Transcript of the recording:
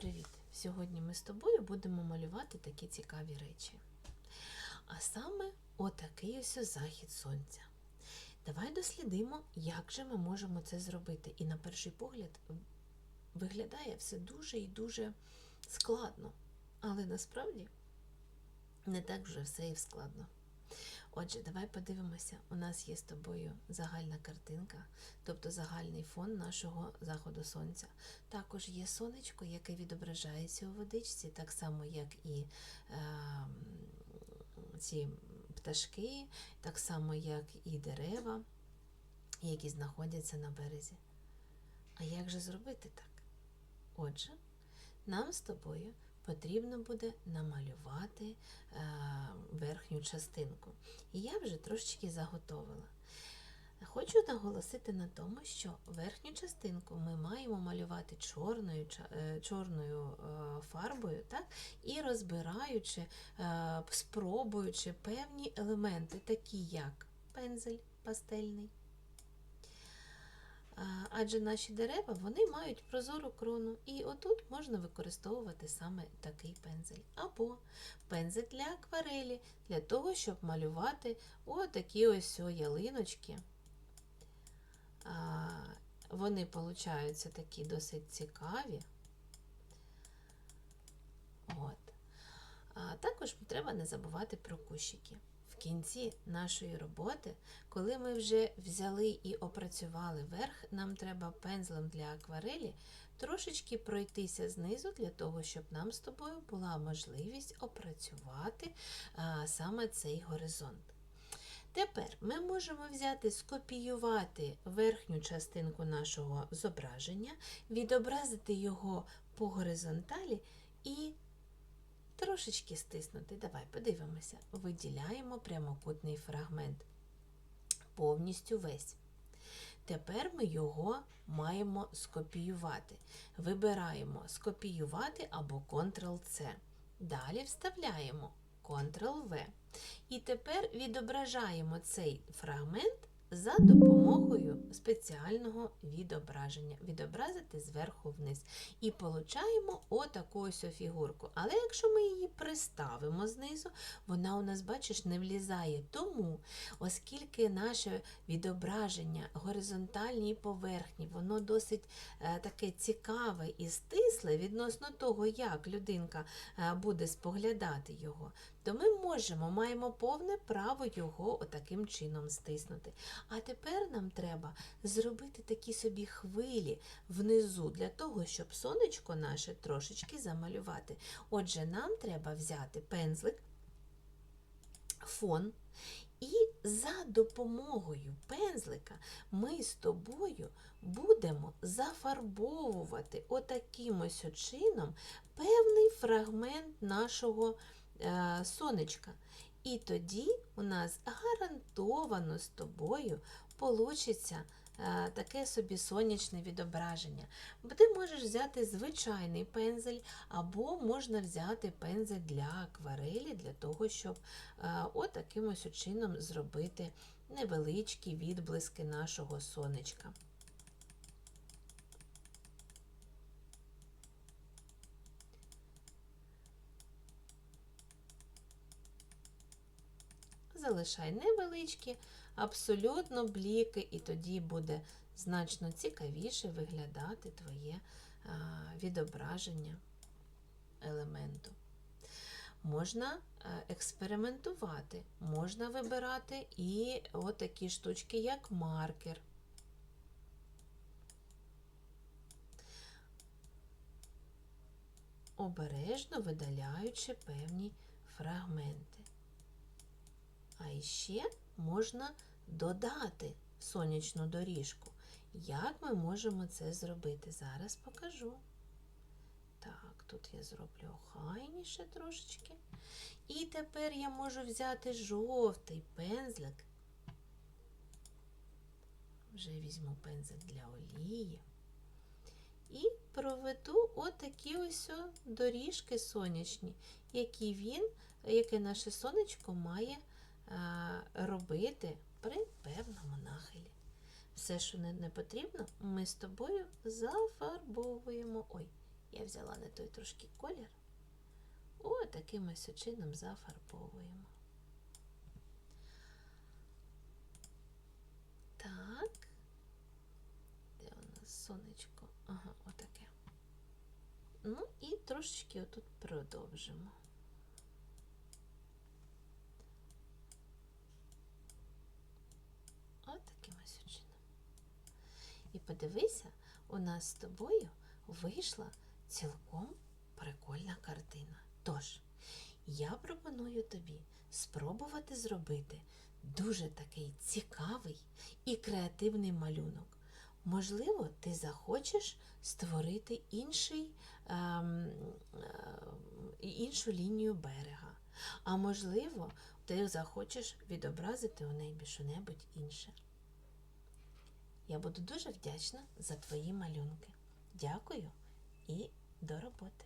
привіт! Сьогодні ми з тобою будемо малювати такі цікаві речі. А саме отакий ось захід сонця. Давай дослідимо, як же ми можемо це зробити. І на перший погляд виглядає все дуже і дуже складно. Але насправді не так вже все і складно. Отже, давай подивимося. У нас є з тобою загальна картинка, тобто загальний фон нашого заходу сонця. Також є сонечко, яке відображається у водичці, так само, як і е, ці пташки, так само, як і дерева, які знаходяться на березі. А як же зробити так? Отже, нам з тобою потрібно буде намалювати е, верхню частинку. І я вже трошечки заготовила. Хочу наголосити на тому, що верхню частинку ми маємо малювати чорною, е, чорною е, фарбою, так? і розбираючи, спробуючи певні елементи, такі як пензель пастельний. Адже наші дерева вони мають прозору крону, і отут можна використовувати саме такий пензель. Або пензель для акварелі, для того, щоб малювати отакі ось ялиночки. Вони получаються такі досить цікаві. От. Також треба не забувати про кущики. Кінці нашої роботи, коли ми вже взяли і опрацювали верх, нам треба пензлем для акварелі трошечки пройтися знизу для того, щоб нам з тобою була можливість опрацювати а, саме цей горизонт. Тепер ми можемо взяти, скопіювати верхню частинку нашого зображення, відобразити його по горизонталі і трошечки стиснути. Давай подивимося. Виділяємо прямокутний фрагмент. Повністю весь. Тепер ми його маємо скопіювати. Вибираємо скопіювати або Ctrl-C. Далі вставляємо Ctrl-V. І тепер відображаємо цей фрагмент за допомогою спеціального відображення. Відобразити зверху вниз. І получаємо отаку ось фігурку. Але якщо ми її приставимо знизу, вона у нас, бачиш, не влізає. Тому, оскільки наше відображення горизонтальній поверхні, воно досить е, таке цікаве і стисле відносно того, як людинка е, буде споглядати його, то ми можемо, маємо повне право його отаким чином стиснути. А тепер нам треба зробити такі собі хвилі внизу для того, щоб сонечко наше трошечки замалювати. Отже, нам треба взяти пензлик, фон. І за допомогою пензлика ми з тобою будемо зафарбовувати отаким ось чином певний фрагмент нашого е, сонечка. І тоді у нас гарантовано з тобою получиться е, таке собі сонячне відображення. Бо Ти можеш взяти звичайний пензель, або можна взяти пензель для акварелі, для того, щоб е, отаким ось чином зробити невеличкі відблиски нашого сонечка. Залишай невеличкі, абсолютно бліки, і тоді буде значно цікавіше виглядати твоє відображення елементу. Можна е, експериментувати, можна вибирати і отакі штучки, як маркер. Обережно видаляючи певні фрагменти. А іще можна додати сонячну доріжку. Як ми можемо це зробити? Зараз покажу. Так, тут я зроблю охайніше трошечки. І тепер я можу взяти жовтий пензлик. Вже візьму пензлик для олії. І проведу отакі ось доріжки сонячні, які він, яке наше сонечко має робити при певному нахилі. Все, що не, не потрібно, ми з тобою зафарбовуємо. Ой, Я взяла не той трошки колір. О, таким ось чином зафарбовуємо. Так. Де у нас сонечко? Ага, отаке. Ну і трошечки отут продовжимо. От таким ось чином. І подивися, у нас з тобою вийшла цілком прикольна картина. Тож, я пропоную тобі спробувати зробити дуже такий цікавий і креативний малюнок. Можливо, ти захочеш створити інший, ем, ем, іншу лінію берега. А можливо, ти захочеш відобразити у небі що-небудь інше. Я буду дуже вдячна за твої малюнки. Дякую і до роботи.